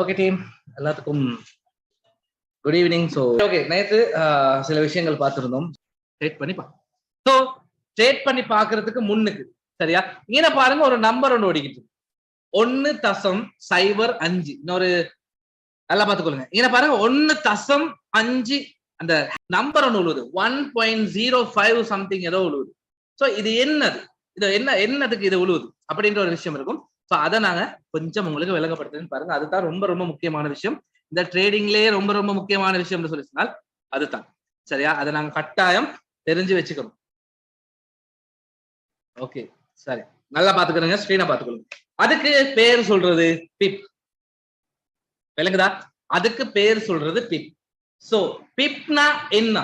Okay team எல்லாத்துக்கும் good evening so okay நேற்று சில விஷயங்கள் பார்த்துருந்தோம். ஸ்டேட் பண்ணி பா ஸோ ஸ்டேட் பண்ணி பார்க்கறதுக்கு முன்னுக்கு சரியா? இங்க பாருங்க ஒரு நம்பர் ஒன்று ஓடிக்கிட்டு ஒன்னு தசம் சைபர் அஞ்சு. இன்னொரு நல்லா பார்த்துக்கொள்ளுங்க. இங்க பாருங்க ஒன்னு தசம் அஞ்சு அந்த நம்பர் ஒன்று உழுவுது. One point zero five something ஏதோ உழுவுது. ஸோ இது என்னது? இது என்ன என்னதுக்கு இது உழுவுது? அப்படின்ற ஒரு விஷயம் இருக்கும். ஸோ அதை நாங்க கொஞ்சம் உங்களுக்கு விளங்கப்படுத்துறேன்னு பாருங்க. அதுதான் ரொம்ப ரொம்ப முக்கியமான விஷயம். இந்த ட்ரேடிங்லயே ரொம்ப ரொம்ப முக்கியமான விஷயம்னு சொல்லி சொன்னால் அதுதான். சரியா? அதை நாங்க கட்டாயம் தெரிஞ்சு வச்சுக்கணும். ஓகே சரி. நல்லா பாத்துக்கிறேங்க ஸ்க்ரீனை பாத்துக்கணும் அதுக்கு பேர் சொல்றது பிப் விளங்குதா? அதுக்கு பேர் சொல்றது பிப் சோ பிப்னா என்ன?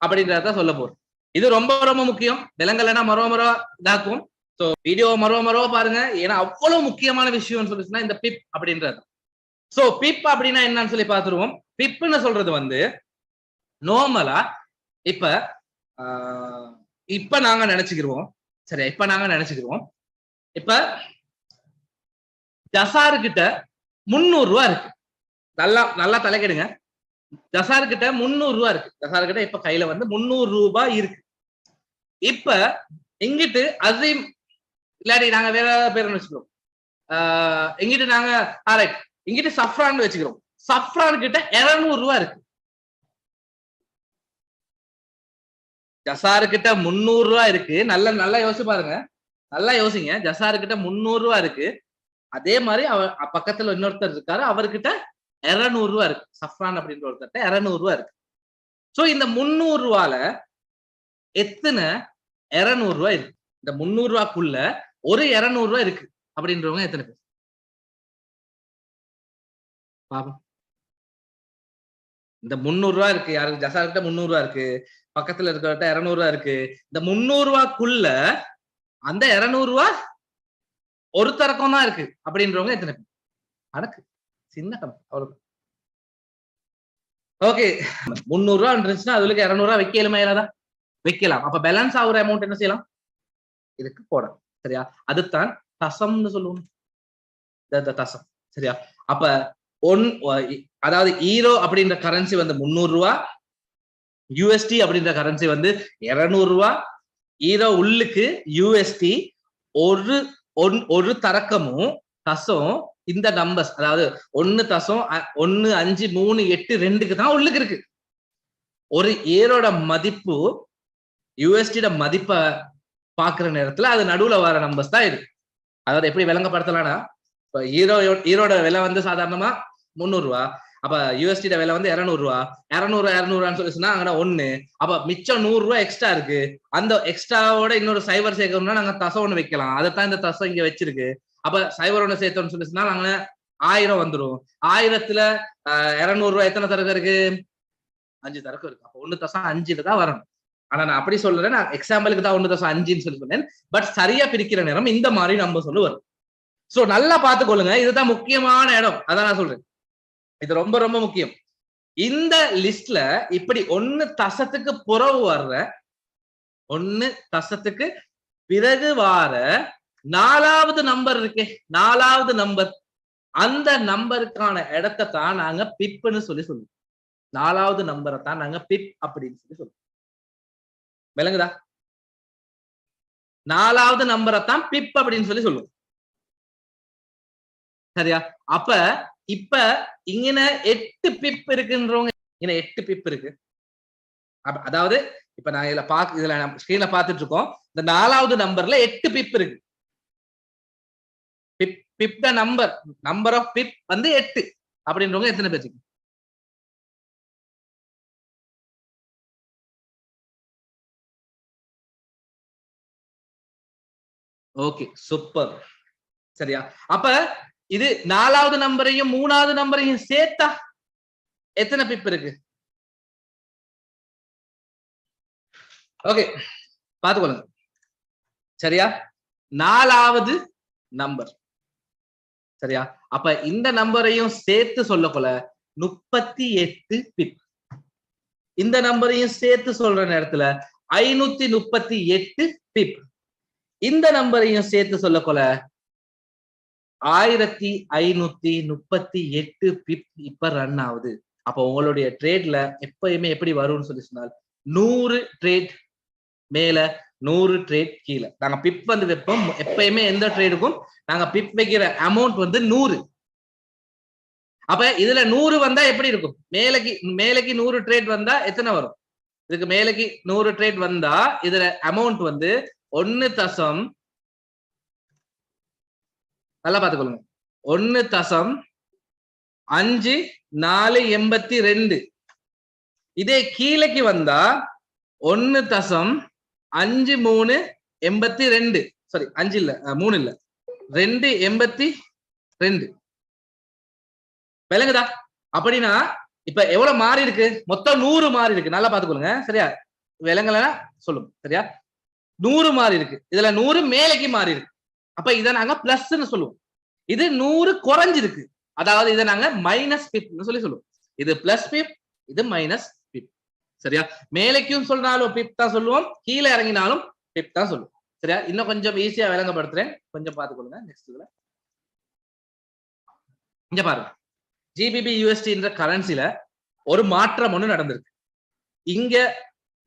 அப்படின்றத சொல்ல போறோம். இது ரொம்ப ரொம்ப முக்கியம். விலங்கலைன்னா மரம் மரம் இதாக்கும். ஸோ வீடியோ மரோ மரவ பாருங்க. ஏன்னா அவ்வளவு முக்கியமான விஷயம்னு சொல்லிச்சுன்னா இந்த பிப் அப்படின்றது. சோ பிப் அப்படின்னா என்னன்னு சொல்லி பார்த்துருவோம். பிப்னு சொல்றது வந்து நார்மலா இப்ப ஆஹ், இப்ப நாங்க நினைச்சுக்கிருவோம். சரி இப்ப நாங்க நினைச்சுக்கிருவோம். இப்ப ஜசாரு கிட்ட முந்நூறு ரூபா இருக்கு. நல்லா நல்லா தலைக்கெடுங்க ஜசாரு கிட்ட முந்நூறு ரூபா இருக்கு. ஜசாரு கிட்ட இப்ப கையில வந்து முந்நூறு ரூபாய் இருக்கு. இப்ப இங்கிட்டு அசீம் இல்லாட்டி நாங்க வேற பேர் வச்சுக்கிறோம். ஆஹ் இங்கிட்டு நாங்க ஆரைட் இங்கிட்டு சஃப்ரான் வச்சுக்கிறோம். சஃப்ரான் கிட்ட 200 ரூபா இருக்கு. ஜசாரு கிட்ட முந்நூறு ரூபா இருக்கு. நல்ல நல்லா யோசிச்சு பாருங்க. நல்லா யோசிங்க. ஜசாரு கிட்ட முந்நூறு ரூபா இருக்கு. அதே மாதிரி அவ பக்கத்துல இன்னொருத்தர் இருக்காரு. அவர்கிட்ட 200 ரூபா இருக்கு. சஃப்ரான் அப்படின்ற ஒருத்தர்ட்ட 200 ரூபா இருக்கு. சோ இந்த முந்நூறு ரூபால எத்தனை 200 ரூபா இருக்கு? இந்த முந்நூறு ரூபாக்குள்ள ஒரு 200 ரூபா இருக்கு அப்படின்றவங்க எத்தனை பேர்? பாப்போம். இந்த முந்நூறு ரூபா இருக்கு யாருக்கு ஜசார்கிட்ட முந்நூறு ரூபா இருக்கு பக்கத்துல இருக்கிறவர்கிட்ட 200 ரூபா இருக்கு. இந்த முந்நூறு ரூபாக்குள்ள அந்த 200 ரூபா ஒரு தரக்கம் தான் இருக்கு அப்படின்றவங்க எத்தனை பேர்? கணக்கு. சின்ன கணக்கு. அவ்வளவு ஓகே. முந்நூறு ரூபா இருந்துச்சுன்னா அதுக்கு 200 ரூபா வைக்கலுமா இல்லாதா வைக்கலாம். அப்ப பேலன்ஸ் ஆகுற அமௌண்ட் என்ன செய்யலாம்? இதுக்கு போடலாம் சரியா? அதுதான் தசம்னு சொல்லுவோம். தசம். சரியா? அப்ப ஒன் அதாவது ஈரோ அப்படின்ற கரன்சி வந்து முந்நூறு ரூபா யூஎஸ்டி அப்படின்ற கரன்சி வந்து 200 ரூபா ஈரோ உள்ளுக்கு யூஎஸ்டி ஒரு ஒன்- ஒரு தரக்கமும் தசம் இந்த நம்பர்ஸ் அதாவது ஒன்னு தசம் ஒன்னு அஞ்சு மூணு எட்டு ரெண்டுக்கு தான் உள்ளுக்கு இருக்கு. ஒரு ஏரோட மதிப்பு யூஎஸ்டியோட மதிப்பை பாக்குற நேரத்துல அது நடுவுல வர நம்பர்ஸ் தான் இருக்கு அதாவது எப்படி விளங்கப்படுத்தலாம்னா இப்ப ஈரோ ஈரோட விலை வந்து சாதாரணமா முந்நூறு ரூபா அப்ப யூஎஸ்டியோட விலை வந்து 200 ரூபா இரநூறு இரநூறுவான்னு சொல்லி சொன்னா அங்கே ஒண்ணு. அப்ப மிச்சம் நூறு ரூபா எக்ஸ்ட்ரா இருக்கு. அந்த எக்ஸ்ட்ராவோட இன்னொரு சைபர் சேர்க்கணும்னா நாங்க தசம் ஒண்ணு வைக்கலாம். அதைத்தான் இந்த தசம் இங்க வச்சிருக்கு. அப்ப சைபர் ஒண்ணு சேர்த்தோம்னு சொல்லி சொன்னா நாங்க ஆயிரம் வந்துரும். ஆயிரத்துல இரநூறுவா எத்தனை தரக்கு இருக்கு? அஞ்சு தரக்கு இருக்கு. அப்ப ஒண்ணு தசம் அஞ்சுல தான் வரணும். ஆனா நான் அப்படி சொல்றேன் நான் எக்ஸாம்பிளுக்கு தான் ஒன்று தசம் அஞ்சுன்னு சொல்லி சொன்னேன். பட் சரியா பிரிக்கிற நேரம் இந்த மாதிரி நம்ம சொல்லு வரும். சோ நல்லா பார்த்துக்கொள்ளுங்க. இதுதான் முக்கியமான இடம். அதான் நான் சொல்றேன். இது ரொம்ப ரொம்ப முக்கியம். இந்த லிஸ்ட்ல இப்படி ஒன்னு தசத்துக்கு புறவு வர்ற ஒன்னு தசத்துக்கு பிறகு வார நாலாவது நம்பர் இருக்கே. நாலாவது நம்பர் அந்த நம்பருக்கான இடத்தை தான் நாங்க பிப்புன்னு சொல்லி சொல்லுவோம். நாலாவது நம்பரை தான் நாங்க பிப் அப்படின்னு சொல்லி சொல்லுவோம். விளங்குதா? நாலாவது நம்பரை தான் பிப் அப்படின்னு சொல்லி சொல்லுவோம் சரியா? அப்ப இப்ப இங்கன எட்டு பிப் இருக்குன்றவங்க இங்க எட்டு பிப் இருக்கு. அதாவது இப்ப நான் இதுல பாக்க இதுல ஸ்கிரீன்ல பாத்துட்டு இருக்கோம் இந்த நாலாவது நம்பர்ல எட்டு பிப் இருக்கு. Bib bib the number. Number of bib வந்து எட்டு. அப்படின்றவங்க எத்தனை பேர் இருக்கு? ஓகே சூப்பர் சரியா? அப்ப இது நாலாவது நம்பரையும் மூணாவது நம்பரையும் சேர்த்தா எத்தனை பிப் இருக்கு? ஓகே பாத்துக்கொள்ளுங்க சரியா? நாலாவது நம்பர் சரியா? அப்ப இந்த நம்பரையும் சேர்த்து சொல்லக்குள்ள முப்பத்தி எட்டு பிப் இந்த நம்பரையும் சேர்த்து சொல்ற நேரத்துல ஐநூத்தி முப்பத்தி எட்டு பிப் இந்த நம்பரையும் சேர்த்து சொல்லக்கொள்ள ஆயிரத்தி ஐநூத்தி முப்பத்தி எட்டு பிப் இப்ப ரன் ஆகுது. அப்ப உங்களுடைய ட்ரேட்ல எப்பயுமே எப்படி வரும்னு சொல்லி சொன்னால் நூறு ட்ரேட் மேல நூறு ட்ரேட் கீழே. நாங்க பிப் வந்து வைப்போம். எப்பயுமே எந்த ட்ரேடுக்கும் நாங்க பிப் வைக்கிற அமௌண்ட் வந்து நூறு. அப்ப இதுல நூறு வந்தா எப்படி இருக்கும்? மேலைக்கு மேலைக்கு நூறு ட்ரேட் வந்தா எத்தனை வரும்? இதுக்கு மேலக்கு நூறு ட்ரேட் வந்தா இதுல அமௌண்ட் வந்து ஒன்னு தசம் நல்லா பார்த்துக்கொள்ளுங்க. ஒன்னு தசம் அஞ்சு நாலு எண்பத்தி ரெண்டு. இதே கீழக்கு வந்தா ஒன்னு தசம் அஞ்சு மூணு எண்பத்தி ரெண்டு. சாரி அஞ்சு இல்ல மூணு இல்ல. ரெண்டு எண்பத்தி ரெண்டு. விளங்குதா? அப்படின்னா இப்ப எவ்வளவு மாறி இருக்கு? மொத்தம் நூறு மாறி இருக்கு. நல்லா பாத்துக்கொள்ளுங்க சரியா? விளங்கலன்னா சொல்லுங்க. சரியா? நூறு மாறி இருக்கு. இதுல நூறு மேலைக்கு மாறி இருக்கு. அப்ப இதை நாங்க பிளஸ்ன்னு சொல்லுவோம். இது நூறு குறைஞ்சிருக்கு. அதாவது இதை நாங்க மைனஸ் பிப்னு சொல்லி சொல்லுவோம். இது பிளஸ் பிப் இது மைனஸ் பிப் சரியா? மேலைக்கும் சொன்னாலும் பிப் தான் சொல்லுவோம். கீழே இறங்கினாலும் பிப் தான் சொல்லுவோம். சரியா? இன்னும் கொஞ்சம் ஈஸியா விளங்கப்படுத்துறேன். கொஞ்சம் பார்த்துக்கொள்ளுங்க நெக்ஸ்ட் இதுல. இங்க பாருங்க. ஜிபிபி யூஎஸ்டின்ற கரன்சில ஒரு மாற்றம் ஒண்ணு நடந்திருக்கு. இங்க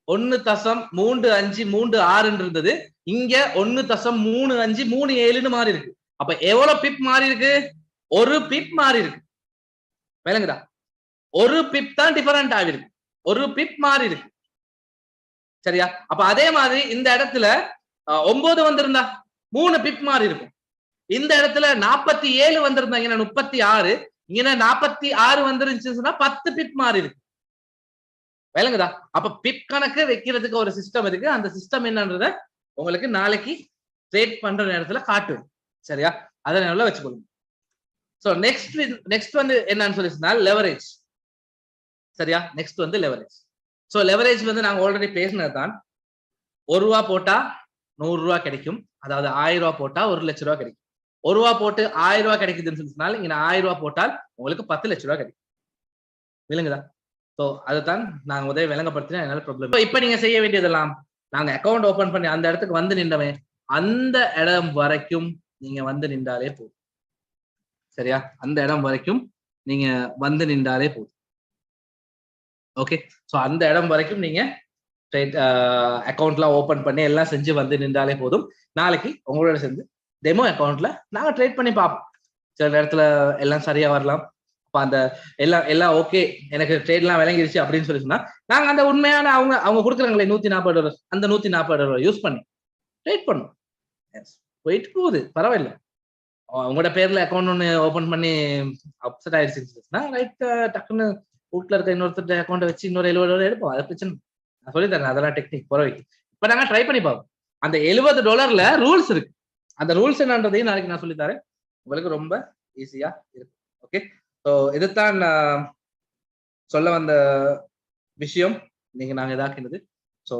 ஒன்னு தசம் மூன்று அஞ்சு மூன்று ஆறுன்னு இருந்தது. இங்க ஒன்னு தசம் மூணு அஞ்சு மூணு ஏழுன்னு மாறி இருக்கு. அப்ப எவ்வளவு பிப் மாறி இருக்கு? ஒரு பிப் மாறி இருக்கு. விளங்குதா? ஒரு பிப் தான் டிஃபரண்ட் ஆகிருக்கு. ஒரு பிப் மாறி இருக்கு. சரியா? அப்ப அதே மாதிரி இந்த இடத்துல அஹ், ஒன்பது வந்திருந்தா மூணு பிப் மாறி இருக்கும். இந்த இடத்துல நாற்பத்தி ஏழு வந்திருந்தா இங்க முப்பத்தி ஆறு. இங்க நாற்பத்தி ஆறு வந்துருந்துச்சுன்னா சொன்னா பத்து பிப் மாறி இருக்கு. விளங்குதா? அப்ப பிப் கணக்கு வைக்கிறதுக்கு ஒரு சிஸ்டம் இருக்கு. அந்த சிஸ்டம் என்னன்றத உங்களுக்கு நாளைக்கு ட்ரேட் பண்ற நேரத்துல காட்டுவேன் சரியா? அதை நல்லா வச்சுக்கொள்ளுங்க சோ நெக்ஸ்ட் நெக்ஸ்ட் வந்து என்னன்னு சொல்லி சொன்னால் லெவரேஜ் சரியா? நெக்ஸ்ட் வந்து லெவரேஜ் சோ லெவரேஜ் வந்து நாங்க ஆல்ரெடி பேசினது தான் ஒரு ரூபா போட்டா நூறு ரூபா கிடைக்கும். அதாவது ஆயிரம் ரூபா போட்டா ஒரு லட்ச ரூபா கிடைக்கும். ஒரு ரூபா போட்டு ஆயிரம் ரூபா கிடைக்குதுன்னு சொல்லி சொன்னால் இங்க ஆயிரம் ரூபா போட்டால் உங்களுக்கு பத்து லட்ச ரூபா கிடைக்கும். விளங்குதா? அதை தான் நான் உதவி விளங்கப்படுத்தினா என்னால் ப்ராப்ளம் இப்போ நீங்க செய்ய வேண்டியதெல்லாம் நாங்க அக்கௌண்ட் ஓபன் பண்ணி அந்த இடத்துக்கு வந்து நின்றவன் அந்த இடம் வரைக்கும் நீங்க வந்து நின்றாலே போதும். சரியா? அந்த இடம் வரைக்கும் நீங்க வந்து நின்றாலே போதும். ஓகே ஸோ அந்த இடம் வரைக்கும் நீங்க அக்கௌண்ட்லாம் ஓபன் பண்ணி எல்லாம் செஞ்சு வந்து நின்றாலே போதும். நாளைக்கு உங்களோட சேர்ந்து டெமோ அக்கௌண்ட்ல நாங்க ட்ரேட் பண்ணி பார்ப்போம். சில நேரத்துல எல்லாம் சரியா வரலாம். அந்த எல்லாம் எல்லாம் ஓகே எனக்கு ட்ரேட்லாம் விளங்கிருச்சு அப்படின்னு சொல்லி சொன்னா நாங்க அந்த உண்மையான அவங்க அவங்க கொடுக்குறாங்களே நூத்தி நாற்பது ரூபா அந்த நூத்தி நாற்பது ரூபா யூஸ் பண்ணி ட்ரேட் பண்ணும். போயிட்டு போகுது பரவாயில்ல. உங்களோட பேர்ல அக்கௌண்ட் ஒன்று ஓபன் பண்ணி அப்செட் ஆயிடுச்சுன்னா ரைட் டக்குன்னு வீட்டுல இருக்க இன்னொருத்தர் அக்கௌண்ட் வச்சு இன்னொரு எழுபது டாலர் எடுப்போம் அதை பிரச்சனை நான் சொல்லித்தரேன் அதெல்லாம் டெக்னிக் புறவைக்கு இப்ப நாங்க ட்ரை பண்ணி பார்ப்போம். அந்த எழுபது டாலர்ல ரூல்ஸ் இருக்கு. அந்த ரூல்ஸ் என்னன்றதையும் நாளைக்கு நான் சொல்லித்தரேன். உங்களுக்கு ரொம்ப ஈஸியா இருக்கும். ஓகே ஸோ இதுதான் சொல்ல வந்த விஷயம். நீங்க நாங்க இதாக்கினது. ஸோ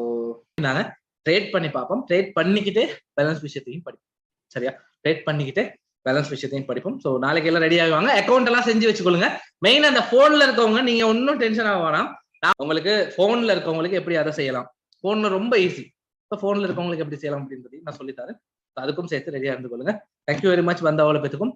நாங்கள் ட்ரேட் பண்ணி பார்ப்போம். ட்ரேட் பண்ணிக்கிட்டே பேலன்ஸ் விஷயத்தையும் படிப்போம். சரியா? ட்ரேட் பண்ணிக்கிட்டே பேலன்ஸ் விஷயத்தையும் படிப்போம். ஸோ நாளைக்கு எல்லாம் ரெடி ஆகுவாங்க. அக்கௌண்ட் எல்லாம் செஞ்சு வச்சுக்கொள்ளுங்க. மெயின் அந்த ஃபோனில் இருக்கவங்க நீங்க ஒன்றும் டென்ஷன் ஆக வேணாம். நான் உங்களுக்கு ஃபோனில் இருக்கவங்களுக்கு எப்படி அதை செய்யலாம்? ஃபோனில் ரொம்ப ஈஸி இப்போ ஃபோனில் இருக்கவங்களுக்கு எப்படி செய்யலாம் அப்படின்றதையும் நான் சொல்லித்தரேன் அதுக்கும் சேர்த்து ரெடியாக இருந்து கொள்ளுங்க தேங்க்யூ வெரி மச் வந்த அவ்வளோ பேத்துக்கும்.